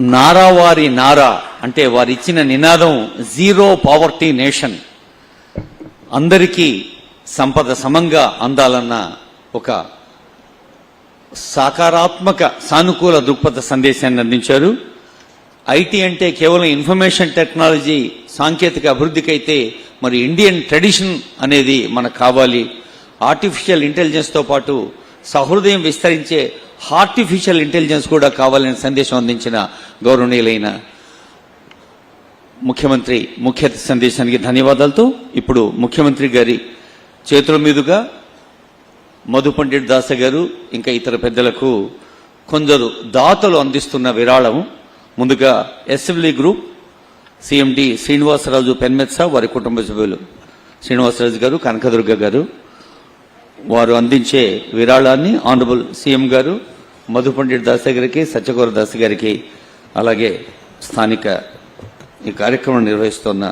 నారావారి నారా అంటే వారు ఇచ్చిన నినాదం జీరో పావర్టీ నేషన్. అందరికీ సంపద సమంగా అందాలన్న ఒక సాకారాత్మక సానుకూల దృక్పథ సందేశాన్ని అందించారు. ఐటీ అంటే కేవలం ఇన్ఫర్మేషన్ టెక్నాలజీ సాంకేతిక అభివృద్ధికైతే మరి ఇండియన్ ట్రెడిషన్ అనేది మనకు కావాలి. ఆర్టిఫిషియల్ ఇంటెలిజెన్స్తో పాటు సహృదయం విస్తరించే ఆర్టిఫిషియల్ ఇంటెలిజెన్స్ కూడా కావాలని సందేశం అందించిన గౌరవనీయులైన ముఖ్యమంత్రి ముఖ్య సందేశానికి ధన్యవాదాలతో ఇప్పుడు ముఖ్యమంత్రి గారి చేతుల మీదుగా మధు పండిట్ దాస గారు ఇంకా ఇతర పెద్దలకు కొందరు దాతలు అందిస్తున్న విరాళం. ముందుగా ఎస్ఎంలీ గ్రూప్ సిఎండి శ్రీనివాసరాజు పెన్మెత్స వారి కుటుంబ సభ్యులు శ్రీనివాసరాజు గారు కనకదుర్గ గారు. వారు అందించే విరాళాన్ని ఆనరబుల్ సీఎం గారు మధు పండిట్ దాస గారికి సత్యగౌర దాస్ గారికి అలాగే స్థానిక ఈ కార్యక్రమం నిర్వహిస్తున్న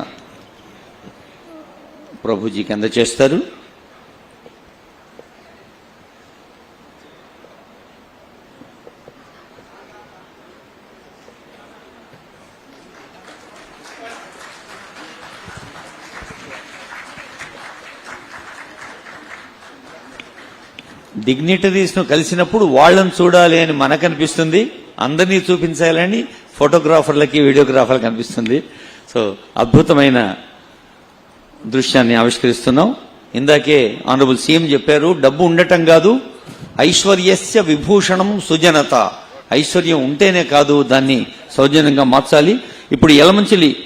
ప్రభుజీకి అందజేస్తారు డిగ్నిటరీస్ను కలిసినప్పుడు వాళ్ళని చూడాలి అని మనకు అనిపిస్తుంది అందరినీ చూపించాలని ఫోటోగ్రాఫర్లకి వీడియోగ్రాఫర్లకు అనిపిస్తుంది సో అద్భుతమైన దృశ్యాన్ని ఆవిష్కరిస్తున్నాం. ఇందాకే ఆనరబుల్ సీఎం చెప్పారు డబ్బు ఉండటం కాదు ఐశ్వర్యస్య విభూషణం సుజనత. ఐశ్వర్యం ఉంటేనే కాదు దాన్ని సౌజన్యంగా మార్చాలి. ఇప్పుడు యలమంచిలి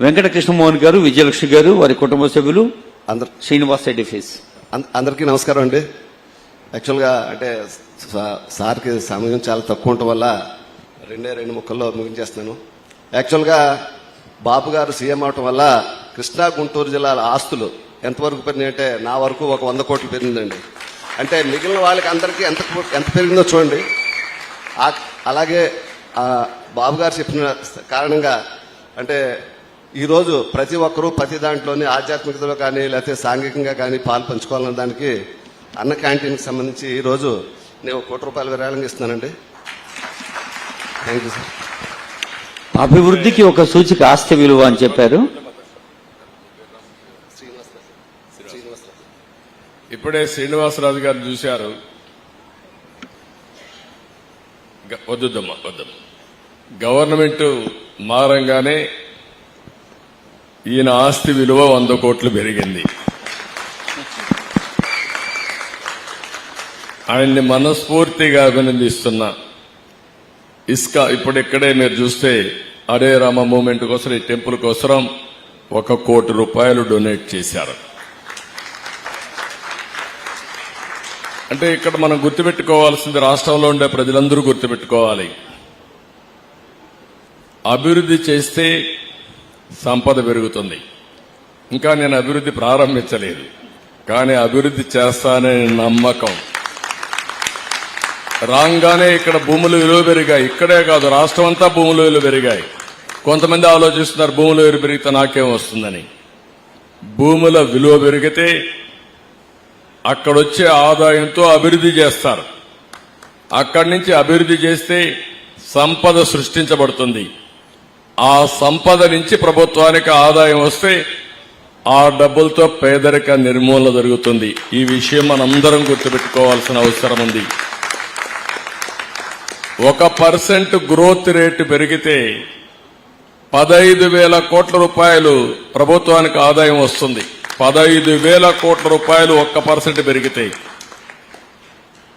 వెంకట కృష్ణమోహన్ గారు విజయలక్ష్మి గారు వారి కుటుంబ సభ్యులు అందరు శ్రీనివాస్ రెడ్డి ఫేస్. అంద- అందరికీ నమస్కారం అండి. యాక్చువల్గా అంటే సార్కి సమయం చాలా తక్కువ ఉండటం వల్ల రెండే రెండు ముక్కల్లో ముగించేస్తున్నాను. యాక్చువల్గా బాబు గారు సీఎం అవటం వల్ల కృష్ణా గుంటూరు జిల్లాల ఆస్తులు ఎంతవరకు పెరిగినాయి అంటే నా వరకు ఒక వంద కోట్లు పెరిగిందండి. అంటే మిగిలిన వాళ్ళకి అందరికీ ఎంత ఎంత పెరిగిందో చూడండి. అలాగే బాబుగారు బాబు గారు చెప్పిన కారణంగా అంటే ఈరోజు ప్రతి ఒక్కరూ ప్రతి దాంట్లోని ఆధ్యాత్మికతలో కానీ లేకపోతే సాంఘికంగా కానీ పాలు పంచుకోవాలన్న దానికి అన్న క్యాంటీన్కి సంబంధించి ఈరోజు నేను కోటి రూపాయలు విరాళంగా ఇస్తున్నానండి. థ్యాంక్ యూ సార్ అభివృద్ధికి ఒక సూచిక ఆస్తి విలువ అని చెప్పారు. ఇప్పుడే శ్రీనివాసరాజు గారు చూశారు. వద్దుద్దమ్మా వద్దమ్మా. గవర్నమెంట్ మారంగానే ఈయన ఆస్తి విలువ వంద కోట్లు పెరిగింది. ఆయన్ని మనస్ఫూర్తిగా అభినందిస్తున్నా. ఇసుక ఇప్పుడు ఇక్కడే మీరు చూస్తే అరే రామ మూమెంట్ కోసం ఈ టెంపుల్ కోసం ఒక కోటి రూపాయలు డొనేట్ చేశారు. అంటే ఇక్కడ మనం గుర్తుపెట్టుకోవాల్సింది రాష్ట్రంలో ఉండే ప్రజలందరూ గుర్తుపెట్టుకోవాలి. అభివృద్ధి చేస్తే సంపద పెరుగుతుంది. ఇంకా నేను అభివృద్ధి ప్రారంభించలేదు. కానీ అభివృద్ధి చేస్తాననే నమ్మకం రాగానే ఇక్కడ భూములు విలువ పెరిగాయి. ఇక్కడే కాదు రాష్ట్రం అంతా భూములు విలువ పెరిగాయి. కొంతమంది ఆలోచిస్తున్నారు భూముల విలువ పెరిగితే నాకేం వస్తుందని. భూముల విలువ పెరిగితే అక్కడొచ్చే ఆదాయంతో అభివృద్ధి చేస్తారు. అక్కడి నుంచి అభివృద్ధి చేస్తే సంపద సృష్టించబడుతుంది. ఆ సంపద నుంచి ప్రభుత్వానికి ఆదాయం వస్తే ఆ డబ్బులతో పేదరిక నిర్మూలన జరుగుతుంది. ఈ విషయం మనందరం గుర్తుపెట్టుకోవాల్సిన అవసరం ఉంది. ఒక పర్సెంట్ గ్రోత్ రేటు పెరిగితే పదైదు వేల కోట్ల రూపాయలు ప్రభుత్వానికి ఆదాయం వస్తుంది. పదైదు వేల కోట్ల రూపాయలు ఒక్క పర్సెంట్ పెరిగితే.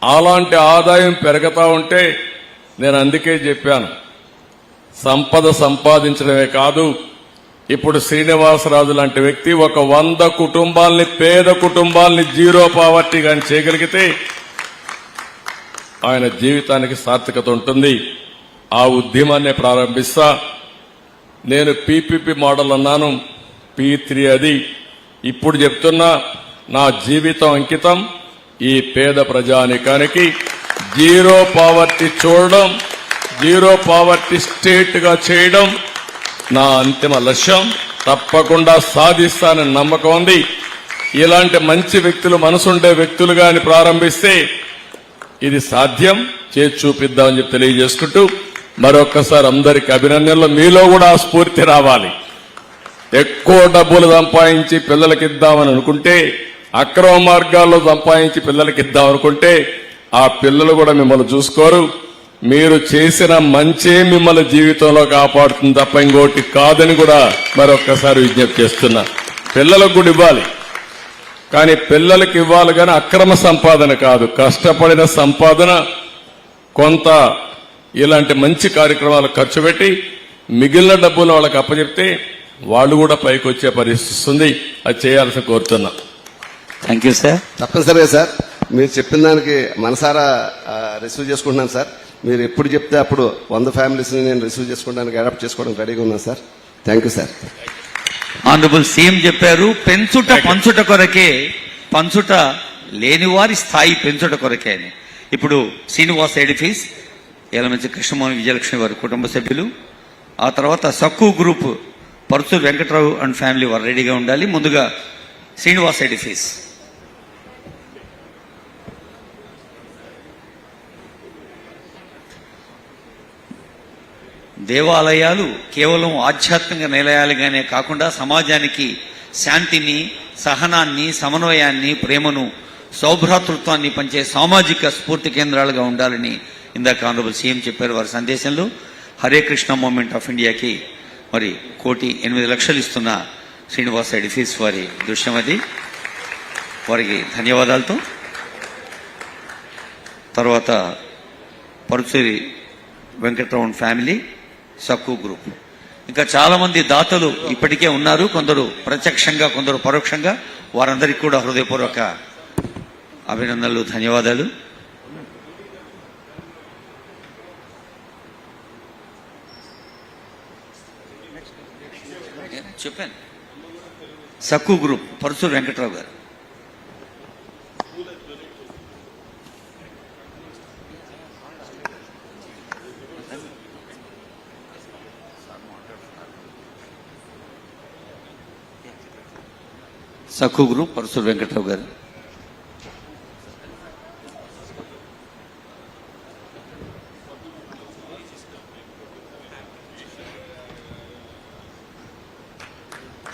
అలాంటి ఆదాయం పెరుగుతా ఉంటే నేను అందుకే చెప్పాను. సంపద సంపాదించడమే కాదు ఇప్పుడు శ్రీనివాసరాజు లాంటి వ్యక్తి ఒక వంద కుటుంబాల్ని పేద కుటుంబాల్ని జీరో పావర్టీ కానీ చేయగలిగితే ఆయన జీవితానికి సార్థకత ఉంటుంది. ఆ ఉద్యమాన్ని ప్రారంభిస్తా. నేను పీపీపీ మోడల్ అన్నాను. పీ త్రీ అది. ఇప్పుడు చెప్తున్నా నా జీవితం అంకితం. ఈ పేద ప్రజానికానికి జీరో పావర్టీ చూడడం జీరో పావర్టీ స్టేట్గా చేయడం నా అంతిమ లక్ష్యం. తప్పకుండా సాధిస్తానని నమ్మకం ఉంది. ఇలాంటి మంచి వ్యక్తులు మనసుండే వ్యక్తులుగా ప్రారంభిస్తే ఇది సాధ్యం. చేతి చూపిద్దామని చెప్పి తెలియజేసుకుంటూ మరొక్కసారి అందరికి అభినందనలు. మీలో కూడా స్ఫూర్తి రావాలి. ఎక్కువ డబ్బులు సంపాదించి పిల్లలకి ఇద్దామని అనుకుంటే అక్రమ మార్గాల్లో సంపాదించి పిల్లలకి ఇద్దాం అనుకుంటే ఆ పిల్లలు కూడా మిమ్మల్ని చూసుకోరు. మీరు చేసిన మంచే మిమ్మల్ని జీవితంలో కాపాడుతుంది తప్ప ఇంకోటి కాదని కూడా మరొక్కసారి విజ్ఞప్తి చేస్తున్నా. పిల్లలకు కూడా ఇవ్వాలి. కానీ పిల్లలకి ఇవ్వాలి కానీ అక్రమ సంపాదన కాదు. కష్టపడిన సంపాదన కొంత ఇలాంటి మంచి కార్యక్రమాలు ఖర్చు పెట్టి మిగిలిన డబ్బులు వాళ్ళకి అప్పచెప్తే వాళ్ళు కూడా పైకి వచ్చే పరిస్థితి వస్తుంది. అది చేయాల్సి కోరుతున్నా. థ్యాంక్ యూ సార్ తప్పనిసరిగా సార్ మీరు చెప్పిన దానికి మనసారా రిసీవ్ చేసుకుంటున్నాను సార్ మీరు ఎప్పుడు చెప్తే అప్పుడు వంద ఫ్యామిలీస్ని నేను రిసీవ్ చేసుకోవడానికి అడాప్ట్ చేసుకోవడానికి రెడీగా ఉన్నాను sir thank you sir honourable CM చెప్పారు పెంచుట పంచుట కొరకే పంచుట లేనివారి స్థాయి పెంచుట కొరకే అని. ఇప్పుడు శ్రీనివాస్ ఎడిఫీస్ ఏలమంచి కృష్ణమోహన్ విజయలక్ష్మి వారి కుటుంబ సభ్యులు ఆ తర్వాత Sakku group Paruchuru Venkatrao and family వారు రెడీగా ఉండాలి. ముందుగా శ్రీనివాస్ ఎడిఫీస్ దేవాలయాలు కేవలం ఆధ్యాత్మిక నిలయాలుగానే కాకుండా సమాజానికి శాంతిని సహనాన్ని సమన్వయాన్ని ప్రేమను సౌభ్రాతృత్వాన్ని పంచే సామాజిక స్ఫూర్తి కేంద్రాలుగా ఉండాలని ఇందాక ఆనరబుల్ సీఎం చెప్పారు వారి సందేశంలో. హరే కృష్ణ మూమెంట్ ఆఫ్ ఇండియాకి మరి కోటి ఎనిమిది లక్షలు ఇస్తున్న శ్రీనివాస ఎడిఫీస్ వారి దృశ్యం అది. వారికి ధన్యవాదాలతో. తర్వాత పరుచూరి వెంకట్రమణ్ ఫ్యామిలీ. సక్కు గ్రూప్. ఇంకా చాలా మంది దాతలు ఇప్పటికే ఉన్నారు. కొందరు ప్రత్యక్షంగా కొందరు పరోక్షంగా. వారందరికీ కూడా హృదయపూర్వక అభినందనలు ధన్యవాదాలు. చెప్పాను. సక్కు గ్రూప్ పరుచూరు వెంకట్రావు గారు. సఖుగురు గ్రూప్ పరశురు గారు.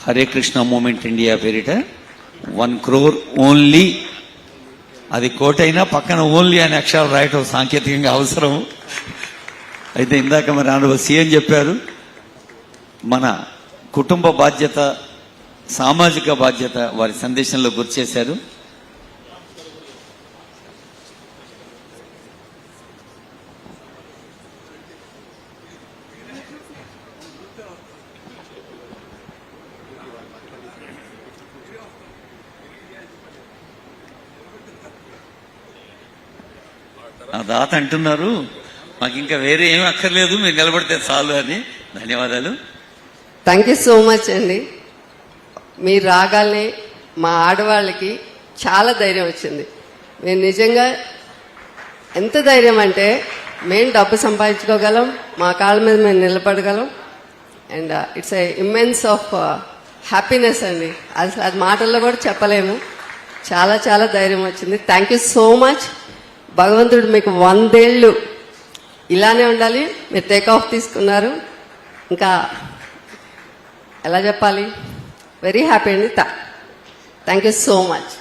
హరే కృష్ణ మూమెంట్ ఇండియా పేరిట వన్ క్రోర్ ఓన్లీ. అది కోటైనా పక్కన ఓన్లీ అనే అక్షరాలు రాయటం సాంకేతికంగా అవసరం. అయితే ఇందాక మరి ఆనరబుల్ సీఎం చెప్పారు మన కుటుంబ బాధ్యత సామాజిక బాధ్యత వారి సందేశంలో గుర్తు చేశారు. ఆ దాత అంటున్నారు మాకు ఇంకా వేరే ఏమీ అక్కర్లేదు మీరు నిలబడితే చాలు అని. ధన్యవాదాలు. థ్యాంక్ యూ సో మచ్ అండి మీరు రాగానే మా ఆడవాళ్ళకి చాలా ధైర్యం వచ్చింది. మేము నిజంగా ఎంత ధైర్యం అంటే మేము డబ్బు సంపాదించుకోగలం మా కాళ్ళ మీద మేము నిలబడగలం. And it's a immense of happiness అండి. అసలు అది మాటల్లో కూడా చెప్పలేము. చాలా చాలా ధైర్యం వచ్చింది. థ్యాంక్ యూ సో మచ్ భగవంతుడు మీకు వందేళ్ళు ఇలానే ఉండాలి. మీరు టేక్ ఆఫ్ తీసుకున్నారు. ఇంకా ఎలా చెప్పాలి? వెరీ హ్యాపీ అండి థ్యాంక్ యూ సో మచ్